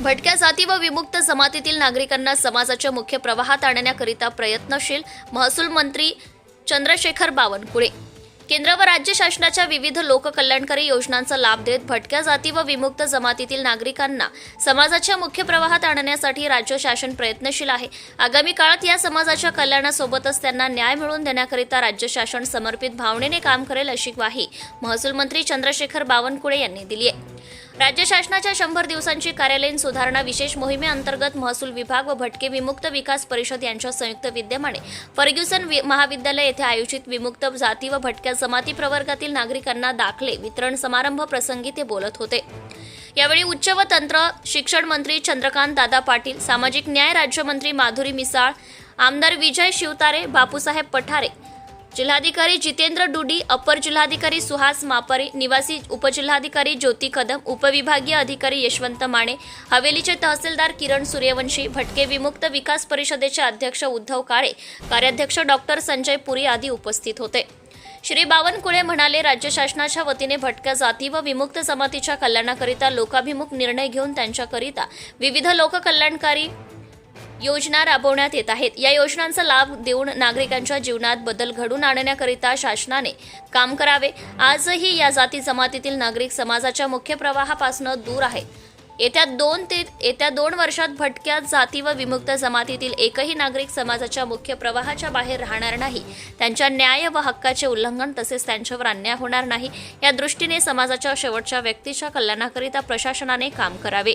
भटक्या जाती व विमुक्त जमातीतील नागरिकांना समाजाच्या मुख्य प्रवाहात आणण्याकरिता प्रयत्नशील महसूल मंत्री चंद्रशेखर बावनकुळे. केंद्र व राज्य शासनाच्या विविध लोककल्याणकारी योजनांचा लाभ देत भटक्या जाती व विमुक्त जमातीतील नागरिकांना समाजाच्या मुख्य प्रवाहात आणण्यासाठी राज्य शासन प्रयत्नशील आहे. आगामी काळात या समाजाच्या कल्याणासोबतच त्यांना न्याय मिळवून देण्याकरिता राज्य शासन समर्पित भावनेने काम करेल अशी ग्वाही महसूल मंत्री चंद्रशेखर बावनकुळे यांनी दिली आहे. राज्य शासनाच्या शंभर दिवसांची कार्यालयीन सुधारणा विशेष मोहिमेअंतर्गत महसूल विभाग व भटके विमुक्त विकास परिषद यांच्या संयुक्त विद्यमाने फर्ग्युसन वि- महाविद्यालय येथे आयोजित विमुक्त जाती व भटक्या जमाती प्रवर्गातील नागरिकांना दाखले वितरण समारंभ प्रसंगी ते बोलत होते. यावेळी उच्च व तंत्र शिक्षण मंत्री चंद्रकांत दादा पाटील सामाजिक न्याय राज्यमंत्री माधुरी मिसाळ आमदार विजय शिवतारे बापूसाहेब पठारे जिल्हाधिकारी जितेंद्र डुडी अपर जिल्हाधिकारी सुहास मापारी निवासी उपजिल्हाधिकारी ज्योती कदम उपविभागीय अधिकारी यशवंत माने हवेलीचे तहसीलदार किरण सूर्यवंशी भटके विमुक्त विकास परिषदेचे अध्यक्ष उद्धव काळे कार्याध्यक्ष डॉक्टर संजय पुरी आदी उपस्थित होते. श्री बावनकुळे म्हणाले राज्य शासनाच्या वतीने भटक्या जाती व विमुक्त जमातीच्या कल्याणाकरिता लोकाभिमुख निर्णय घेऊन त्यांच्याकरिता विविध लोककल्याणकारी योजना राबवण्यात येत आहेत. या योजनांचा लाभ देऊन नागरिकांच्या जीवनात बदल घडून आणण्याकरिता शासनाने काम करावे. आजही या जाती जमातीतील नागरिक समाजाच्या मुख्य प्रवाहापासून दूर आहेत. येत्या दोन ते येत्या दोन वर्षात भटक्या जाती व विमुक्त जमातीतील एकही नागरिक समाजाच्या मुख्य प्रवाहाच्या बाहेर राहणार नाही. त्यांच्या न्याय व हक्काचे उल्लंघन तसेच त्यांच्यावर अन्याय होणार नाही. या दृष्टीने समाजाच्या शेवटच्या व्यक्तीच्या कल्याणाकरिता प्रशासनाने काम करावे.